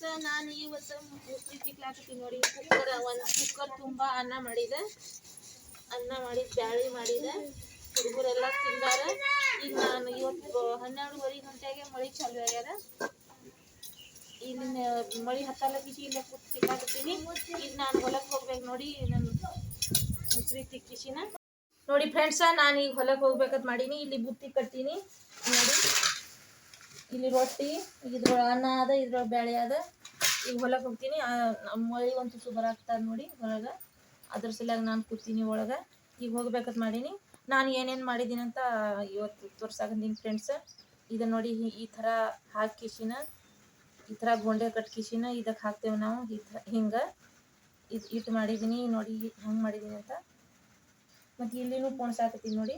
Friends ನಾನು ಇವತ್ತು ಮುಸ್ರಿ ತಿಕ್ಲಾಕತ್ತೀನಿ ನೋಡಿ ಕುಕ್ಕರ್ ಒಂದು ಕುಕ್ಕರ್ ತುಂಬ ಅನ್ನ ಮಾಡಿದೆ. ಅನ್ನ ಮಾಡಿ, ಬ್ಯಾಳಿ ಮಾಡಿದೆ. ಹುಡುಗರೆಲ್ಲ ತಿಂದಾರ. ಈಗ ನಾನು ಇವತ್ತು ಹನ್ನೆರಡುವರೆ ಗಂಟೆಗೆ ಮಳೆ ಚಾಲು ಆಗ್ಯದ. ಇಲ್ಲಿನ ಮಳೆ ಹತ್ತಲಕ್ಕಿಸಿ ಇಲ್ಲೇ ಕೂತ್ ತಿಕ್ಲಾಕತ್ತೀನಿ ಈಗ ನಾನು ಹೊಲಕ್ಕೆ ಹೋಗ್ಬೇಕು ನೋಡಿ, ನಾನು ಮುಸ್ರಿ ತಿಕ್ಕಿಸಿನ ನೋಡಿ ಫ್ರೆಂಡ್ಸ ನಾನು ಈಗ ಹೊಲಕ್ಕೆ ಹೋಗ್ಬೇಕಂತ ಮಾಡೀನಿ. ಇಲ್ಲಿ ಬುತ್ತಿ ಕಟ್ಟೀನಿ ನೋಡಿ. ಇಲ್ಲಿ ರೊಟ್ಟಿ ಇದ್ರೊಳಗೆ ಅನ್ನ ಅದ ಇದ್ರೊಳಗೆ ಬೇಳೆ ಅದ. ಈಗ ಹೊಲಕ್ಕೆ ಹೋಗ್ತೀನಿ. ಮಳೆ ಒಂದು ತುಸು ಬರಾಕ್ತದ ನೋಡಿ ಹೊರಗೆ. ಅದ್ರ ಸಲುವಾಗಿ ನಾನು ಕೂತೀನಿ ಒಳಗೆ. ಈಗ ಹೋಗ್ಬೇಕಂತ ಮಾಡೀನಿ. ನಾನು ಏನೇನು ಮಾಡಿದ್ದೀನಿ ಅಂತ ಇವತ್ತು ತೋರ್ಸಾಕಂತೀನಿ ಫ್ರೆಂಡ್ಸ್ ಇದನ್ನ ನೋಡಿ ಈ- ಥರ ಹಾಕಿಸಿನ ಈ ಥರ ಗೊಂಡೆ ಕಟ್ಕಿಸಿನ ಇದಕ್ಕೆ ಹಾಕ್ತೇವೆ ನಾವು. ಈ ಥರ ಹಿಂಗೆ ಇದು ಇಟ್ಟು ಮಾಡಿದ್ದೀನಿ ನೋಡಿ ಹಂಗೆ ಮಾಡಿದ್ದೀನಿ ಅಂತ. ಮತ್ತು ಇಲ್ಲಿನೂ ಪೋಣ್ಸಾಕತ್ತೀನಿ ನೋಡಿ.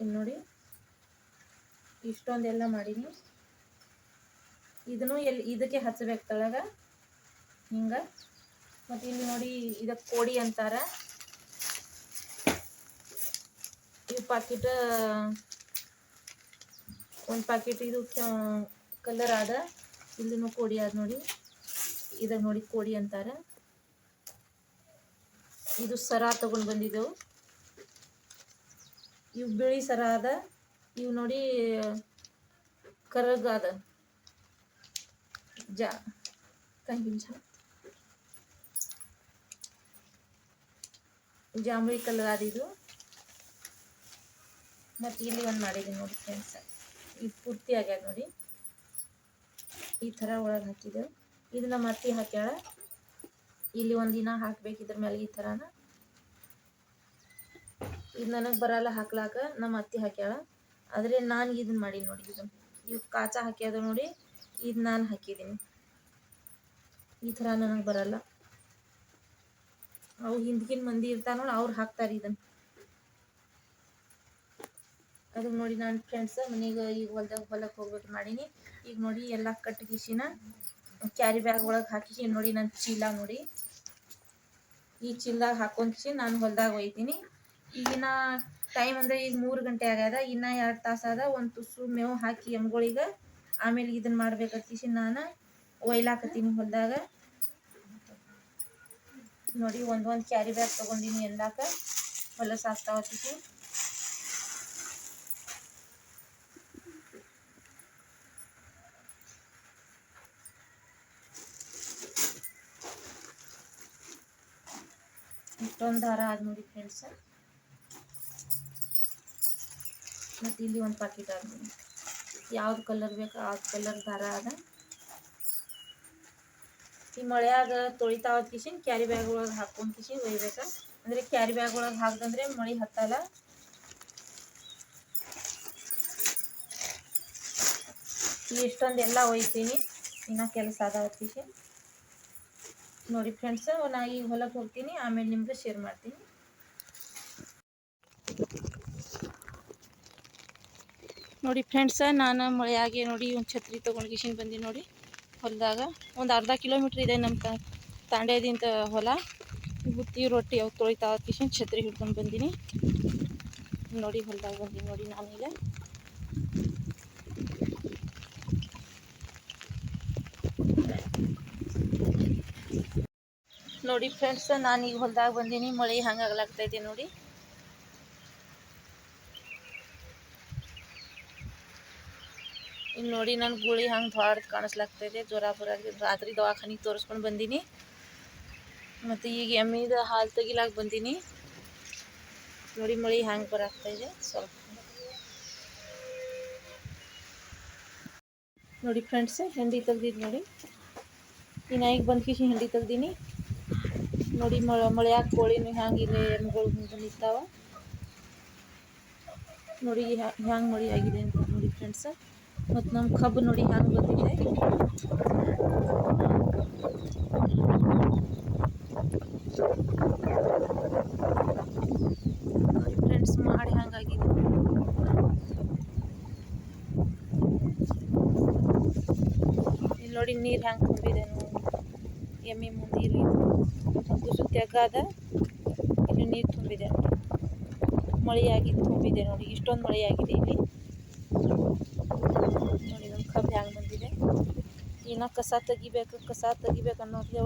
ಇಲ್ಲಿ ನೋಡಿ. ಇಷ್ಟೊಂದೆಲ್ಲ ಮಾಡೀನಿ ಇದನ್ನು ಎಲ್ಲಿ, ಇದಕ್ಕೆ ಹಚ್ಚಬೇಕು ತಳಗ. ಹಿಂಗೆ. ಮತ್ತು ಇಲ್ಲಿ ನೋಡಿ ಇದಕ್ಕೆ ಕೋಡಿ ಅಂತಾರೆ. ಈ ಪಾಕಿಟ್ ಒಂದು ಪಾಕಿಟ್ ಇದು ಕಲರ್ ಆದ. ಇಲ್ಲಿನೂ ಕೋಡಿ ಆದ ನೋಡಿ. ಇದಕ್ಕೆ ನೋಡಿ ಕೋಡಿ ಅಂತಾರೆ. ಇದು ಸರ ತಗೊಂಡು ಬಂದಿದ್ದೆವು. ಇವು ಬಿಳಿ ಸರ ಅದ ಇವು ನೋಡಿ ಕರಗಾದ. ಜಾ ಕಂಗಿನ ಜಾಂಬಳಿ ಕಲರ್ ಇದು. ಮತ್ತೆ ಇಲ್ಲಿ ಒಂದು ಮಾಡಿದೀನಿ ನೋಡಿ ಫ್ರೆಂಡ್ಸ್ ಇದು ಪೂರ್ತಿ ಆಗ್ಯಾದ ನೋಡಿ. ಈ ಥರ ಒಳಗೆ ಹಾಕಿದ್ದೆವು ಇದು ನಮ್ಮ ಅತ್ತಿ ಹಾಕ್ಯಾಳ. ಇಲ್ಲಿ ಒಂದಿನ ಹಾಕ್ಬೇಕು ಇದ್ರ ಮೇಲೆ ಈ ಥರನ. ಇದು ನನಗೆ ಬರಲ್ಲ ಹಾಕ್ಲಾಕ ನಮ್ಮ ಅತ್ತಿ ಹಾಕ್ಯಾಳ. ಆದರೆ ನಾನು ಇದನ್ನ ಮಾಡಿ ನೋಡಿ ಇದನ್ನು ಇವು ಕಾಚ ಹಾಕ್ಯಾದ ನೋಡಿ, ಇದು ನಾನು ಹಾಕಿದ್ದೀನಿ ಈ ಥರ ನನಗೆ ಬರಲ್ಲ. ಅವು ಹಿಂದ್ಕಿನ ಮಂದಿ ಇರ್ತಾರ ನೋಡಿ, ಅವ್ರು ಹಾಕ್ತಾರೆ ಇದನ್ನು ಅದು ನೋಡಿ ನಾನು ಫ್ರೆಂಡ್ಸ್ ಮನೆಗೆ ಈಗ ಹೊಲ್ದಾಗ ಹೊಲಕ್ಕೆ ಹೋಗ್ಬೇಕು ಮಾಡೀನಿ. ಈಗ ನೋಡಿ ಎಲ್ಲ ಕಟ್ಟಿಗಿಸಿನ ಕ್ಯಾರಿ ಬ್ಯಾಗ್ ಒಳಗೆ ಹಾಕಿಸಿ, ನೋಡಿ ನನ್ನ ಚೀಲ ನೋಡಿ. ಈ ಚೀಲದಾಗ ಹಾಕೊಂತಿಸಿ ನಾನು ಹೊಲ್ದಾಗ ಒಯ್ತೀನಿ. ಈಗಿನ ಟೈಮ್ ಅಂದರೆ ಈಗ ಮೂರು ಗಂಟೆ ಆಗ್ಯದ, ಇನ್ನ ಎರಡು ತಾಸು ಆದ, ಒಂದು ತುಸು ಮೇವು ಹಾಕಿ ಎಮ್ಗಳಿಗೆ, ಆಮೇಲೆ ಇದನ್ನು ಮಾಡ್ಬೇಕತ್ತಿಸಿ ನಾನು, ಒಯ್ಲಾಕತ್ತೀನಿ ಹೊಲ್ದಾಗ. ನೋಡಿ, ಒಂದು ಒಂದು ಕ್ಯಾರಿ ಬ್ಯಾಗ್ ತೊಗೊಂಡಿನಿ ಎಲ್ಲಾಕ ಹೊಲ ಸಾಸ್ತಾವತ್ತಿಸಿ ಇಷ್ಟೊಂದು ದಾರ ಆದ ನೋಡಿ ಫ್ರೆಂಡ್ಸ್ ಮತ್ತು ಇಲ್ಲಿ ಒಂದು ಪಾಕಿಟ್ ನೋಡಿ. ಯಾವ್ದು ಕಲರ್ ಬೇಕು ಆ ಕಲರ್ ದಾರ ಅದ. ಈ ಮಳೆಯಾಗ ತೊಳಿತಾವ ಕಿಶಿನ್, ಕ್ಯಾರಿ ಬ್ಯಾಗ್ ಒಳಗೆ ಹಾಕೊಂಡು ಕಿಶಿ ಒಯ್ಬೇಕು. ಅಂದರೆ ಕ್ಯಾರಿ ಬ್ಯಾಗ್ ಒಳಗೆ ಹಾಕ್ದಂದ್ರೆ ಮಳೆ ಹತ್ತಲ್ಲ. ಇಷ್ಟೊಂದೆಲ್ಲ ಒಯ್ತೀನಿ. ಇನ್ನು ಕೆಲಸ ಅದಾವ ಕಿಶಿ ನೋಡಿ ಫ್ರೆಂಡ್ಸ್ ನಾ ಈಗ ಹೊಲಕ್ಕೆ ಹೋಗ್ತೀನಿ. ಆಮೇಲೆ ನಿಮ್ಗೆ ಶೇರ್ ಮಾಡ್ತೀನಿ. ನೋಡಿ ಫ್ರೆಂಡ್ಸ, ನಾನು ಮಳೆಯಾಗೆ ನೋಡಿ ಒಂದು ಛತ್ರಿ ತೊಗೊಂಡು ಗಿಶಿನ್ ಬಂದಿ ನೋಡಿ ಹೊಲದಾಗ. ಒಂದು ಅರ್ಧ ಕಿಲೋಮೀಟ್ರ್ ಇದೆ ನಮ್ಮ ತಾಂಡೇದಿಂದ ಹೊಲ. ಬುತ್ತಿ, ರೊಟ್ಟಿ ಅವು ತೊಳಿತಾ ಕಿಶಿನ್ ಛತ್ರಿ ಹಿಡ್ಕೊಂಡು ಬಂದೀನಿ. ನೋಡಿ ಹೊಲದಾಗ ಬಂದೀನಿ ನೋಡಿ ನಾನು ನಾನೀಗ. ನೋಡಿ ಫ್ರೆಂಡ್ಸ್, ನಾನೀಗ ಹೊಲದಾಗ ಬಂದೀನಿ. ಮಳೆ ಹಂಗಾಗ್ಲಾಗ್ತೈತಿ ನೋಡಿ. ಇಲ್ಲಿ ನೋಡಿ ನನ್ನ ಗುಳಿ ಹಂಗೆ ದ್ವಾಡ್ ಕಾಣಿಸ್ಲಾಗ್ತೈತೆ. ಜ್ವರ ಬರಾಗ ರಾತ್ರಿ ದವಾಖಾನಿಗೆ ತೋರಿಸ್ಕೊಂಡು ಬಂದೀನಿ. ಮತ್ತು ಈಗ ಎಮ್ಮಿದ ಹಾಲು ತೆಗಿಲಾಕ ಬಂದೀನಿ. ನೋಡಿ ಮಳೆ ಹ್ಯಾಂಗೆ ಬರಾಗ್ತಾಯಿದೆ ಸ್ವಲ್ಪ ನೋಡಿ ಫ್ರೆಂಡ್ಸ್, ಹೆಂಡಿ ತೆಗ್ದಿದ್ದು ನೋಡಿ. ಇನ್ನು ಈಗ ಬಂದು ಕಿಶಿ ಹೆಂಡಿ ತೆಗ್ದೀನಿ. ನೋಡಿ ಮಳೆ, ಮಳೆಯಾಗ ಕೋಳಿನೂ ಹ್ಯಾಂಗೆ ಇಲ್ಲಿ ಎಮ್ಗಳು ಹಿಂಗೆ ನಿಂತಾವ. ನೋಡಿ ಹ್ಯಾಂಗೆ ಮಳೆ ಆಗಿದೆ ಅಂತ ನೋಡಿ ಫ್ರೆಂಡ್ಸ್. ಮತ್ತು ನಮ್ಮ ಕಬ್ಬು ನೋಡಿ ಹ್ಯಾಂಗೆ ಬಂದಿದೆ. ಫ್ರೆಂಡ್ಸ್ ಮಾಡಿ ಹ್ಯಾಂಗಾಗಿದೆ. ಇಲ್ಲಿ ನೋಡಿ ನೀರು ಹ್ಯಾಂಗೆ ತುಂಬಿದೆ ಎಮ್ಮೆ ಮುಂದೆ ಇಲ್ಲಿ ತುಸು ತೆಗ್ಗಾದ ಇಲ್ಲಿ ನೀರು ತುಂಬಿದೆ. ಮಳೆಯಾಗಿ ತುಂಬಿದೆ ನೋಡಿ. ಇಷ್ಟೊಂದು ಮಳೆಯಾಗಿದೆ ಇಲ್ಲಿ ನೋಡಿ ನಮ್ಮ ಕಬ್ಬು ಹ್ಯಾಂಗೆ ಬಂದಿದೆ ಇನ್ನು ಕಸ ತೆಗಿಬೇಕು ಕಸ ತೆಗಿಬೇಕು ಅನ್ನೋದು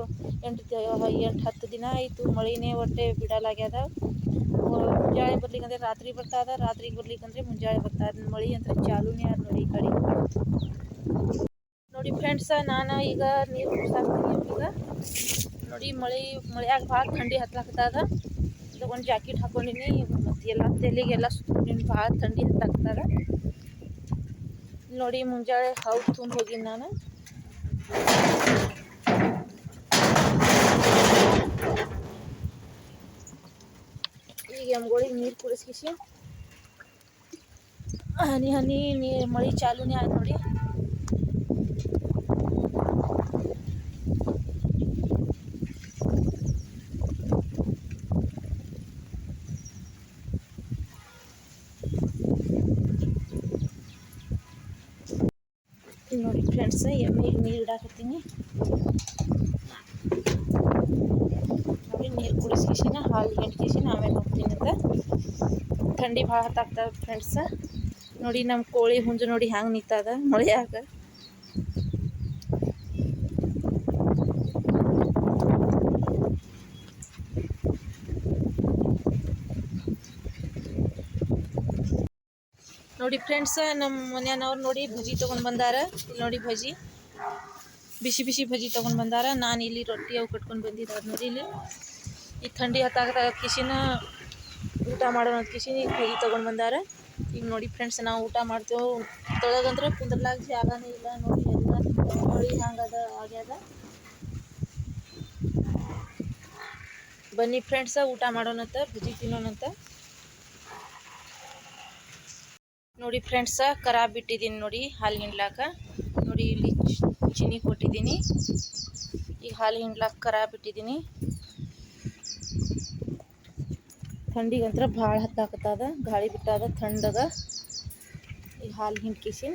ಎಂಟು ದ- ಎಂಟು ಹತ್ತು ದಿನ ಆಯಿತು. ಮಳಿನೇ ಒಟ್ಟೆ ಬಿಡಲಾಗ್ಯದ. ಮುಂಜಾನೆ ಬರ್ಲಿಕ್ಕಂದ್ರೆ ರಾತ್ರಿ ಬರ್ತದ. ರಾತ್ರಿಗೆ ಬರ್ಲಿಕ್ಕಂದ್ರೆ ಮುಂಜಾನೆ ಬರ್ತದ ಮಳಿ ಅಂದ್ರೆ ಚಾಲೂನೇ ಆದ ನೋಡಿ ಈ ಕಡೆ. ನೋಡಿ ಫ್ರೆಂಡ್ಸ ನಾನು ಈಗ ನೀರು ಕುಡ್ಸಾಕ್ತೀನಿ ಈಗ. ನೋಡಿ ಮಳೆ, ಮಳೆಯಾಗ ಭಾಳ ಥಂಡಿ ಹತ್ಲಾಕತ್ತದ ಒಂದು ಜಾಕೆಟ್ ಹಾಕೊಂಡಿನಿ. ಮತ್ತು ಎಲ್ಲ ತಲೆಗೆಲ್ಲ ಸುತ್ಕೊಂಡಿನಿ ಭಾಳ ಥಂಡಿ ಹತ್ತಾಗ್ತದ ನೋಡಿ ಮುಂಜಾನೆ ಹೌದು ತುಂಬ ಹೋಗಿನಿ ನಾನು. ಈಗ ಎಮ್ಗಳಿಗೆ ನೀರು ಕುಡಿಸ್ಕಿಸಿ ಹನಿ ಹನಿ ನೀರು ಮಳೆ ಚಾಲೂನೇ ಆಯ್ತು ನೋಡಿ ಫ್ರೆಂಡ್ಸ್ ಎಮ್ಮೆ ನೀರು ಇಡಾಕತ್ತೀನಿ. ನೋಡಿ, ನೀರು ಕುಡಿಸ್ಕೇಶಿನ, ಹಾಲು ಹಿಂಡ್ಕಿಸಿನ ಆಮೇಲೆ ಹೋಗ್ತೀನಿ ಅಂತ. ಥಂಡಿ ಭಾಳ ಹತ್ತಾಗ್ತದೆ ಫ್ರೆಂಡ್ಸ್ ನೋಡಿ ನಮ್ಮ ಕೋಳಿ ಹುಂಜು ನೋಡಿ ಹ್ಯಾಂಗೆ ನಿಂತದ ಮಳೆಯಾಗ ನೋಡಿ ಫ್ರೆಂಡ್ಸ್ ನಮ್ಮ ಮನೆಯವ್ರು ನೋಡಿ ಭಜಿ ತೊಗೊಂಡು ಬಂದಾರ. ಇಲ್ಲಿ ನೋಡಿ ಭಜಿ ಬಿಸಿ ಬಿಸಿ ಭಜಿ ತೊಗೊಂಡು ಬಂದಾರ. ನಾನು ಇಲ್ಲಿ ರೊಟ್ಟಿ ಅವು ಕಟ್ಕೊಂಡು ಬಂದಿದ್ದಾರೆ ನೋಡಿ ಇಲ್ಲಿ. ಈ ಥಂಡಿ ಹತ್ತಾಗ ಕಿಶಿನ ಊಟ ಮಾಡೋಣ ಅಂತ ಕಿಶಿನ ಭಜಿ ತೊಗೊಂಡು ಬಂದಾರ. ಈಗ ನೋಡಿ ಫ್ರೆಂಡ್ಸ್ ನಾವು ಊಟ ಮಾಡ್ತೇವೆ. ತೊಳಗಂದ್ರೆ ಕುಂದ್ರಲಾಗ ಜಾಗನೇ ಇಲ್ಲ. ನೋಡಿ ಎಲ್ಲ ನೋಡಿ ಹಂಗದ ಆಗ್ಯದ ಬನ್ನಿ ಫ್ರೆಂಡ್ಸ ಊಟ ಮಾಡೋಣಂತ ಭಜಿ ತಿನ್ನೋಣಂತ. ನೋಡಿ ಫ್ರೆಂಡ್ಸ ಕರಾಬ್ ಬಿಟ್ಟಿದ್ದೀನಿ ನೋಡಿ ಹಾಲು ಹಿಂಡ್ಲಾಕ. ನೋಡಿ ಇಲ್ಲಿ ಚಿನಿ ಕೊಟ್ಟಿದ್ದೀನಿ. ಈಗ ಹಾಲು ಹಿಂಡ್ಲಾಕ ಖರಾಬ್ ಬಿಟ್ಟಿದ್ದೀನಿ ಥಂಡಿಗಂತ್ರ ಭಾಳ ಹತ್ತಾಕತ್ತದ, ಗಾಳಿ ಬಿಟ್ಟದ ಥಂಡದ ಈಗ ಹಾಲು ಹಿಂಡ್ಕಿಸಿ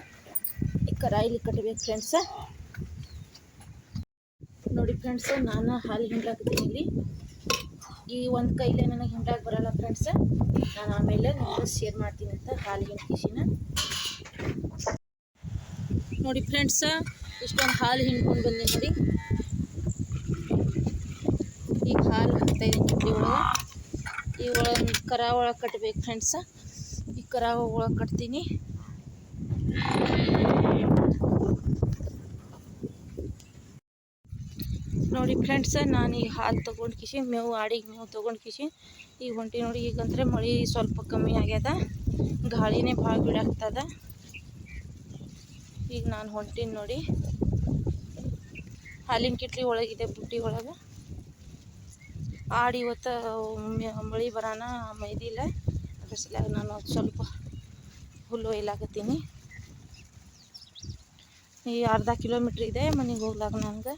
ಈ ಕರಾಯಿಲಿ ಕಟ್ಟಬೇಕು ಫ್ರೆಂಡ್ಸ ನೋಡಿ ಫ್ರೆಂಡ್ಸ ನಾನು ಹಾಲು ಹಿಂಡ್ಲಾಕತ್ತೀನಿ ಇಲ್ಲಿ. ಈ ಒಂದು ಕೈಲೇ ನನಗೆ ಹಿಂಡಾಗಿ ಬರಲ್ಲ ಫ್ರೆಂಡ್ಸ್ ನಾನು ಆಮೇಲೆ ನಿಮ್ಗೆ ಶೇರ್ ಮಾಡ್ತೀನಿ ಅಂತ ಹಾಲು ಕಿಶಿನ ನೋಡಿ ಫ್ರೆಂಡ್ಸ ಇಷ್ಟೊಂದು ಹಾಲು ಹಿಂಡ್ಕೊಂಡು ಬಂದೆ ನೋಡಿ. ಈಗ ಹಾಲು ಹಾಕ್ತಾಯಿದ್ದೀನಿ ಬುಟ್ಟಿ ಒಳಗೆ. ಈ ಒಳಗೆ ಕರ ಒಳಗೆ ಕಟ್ಬೇಕು ಫ್ರೆಂಡ್ಸ ಈ ಕರ ಒಳಗೆ ಕಟ್ತೀನಿ. ನೋಡಿ ಫ್ರೆಂಡ್ಸ, ನಾನು ಈಗ ಹಾಲು ತೊಗೊಂಡು ಕಿಸಿ, ಮೇವು ಆಡಿಗೆ ಮೇವು ತೊಗೊಂಡು ಕಿಸಿ ಈಗ ಹೊಂಟಿ ನೋಡಿ ಈಗಂದ್ರೆ ಮಳೆ ಸ್ವಲ್ಪ ಕಮ್ಮಿ ಆಗ್ಯದ. ಗಾಳಿನೇ ಭಾಳ ಬಿಡಾಗ್ತದ. ಈಗ ನಾನು ಹೊಂಟೀನಿ ನೋಡಿ. ಹಾಲಿನ ಕಿಟ್ಲಿ ಒಳಗಿದೆ ಬುಟ್ಟಿ ಒಳಗೆ. ಆಡಿ ಇವತ್ತು ಮಳೆ ಬರೋಣ ಮೈದಿಲ್ಲ ಅದ್ರ ಸಲುವಾಗಿ ನಾನು ಅದು ಸ್ವಲ್ಪ ಹುಲ್ಲು ಒಯ್ಲಾಕತ್ತೀನಿ ಈ ಅರ್ಧ ಕಿಲೋಮೀಟ್ರ್ ಇದೆ ಮನೆಗೆ ಹೋಗ್ಲಾಗ ನಂಗೆ.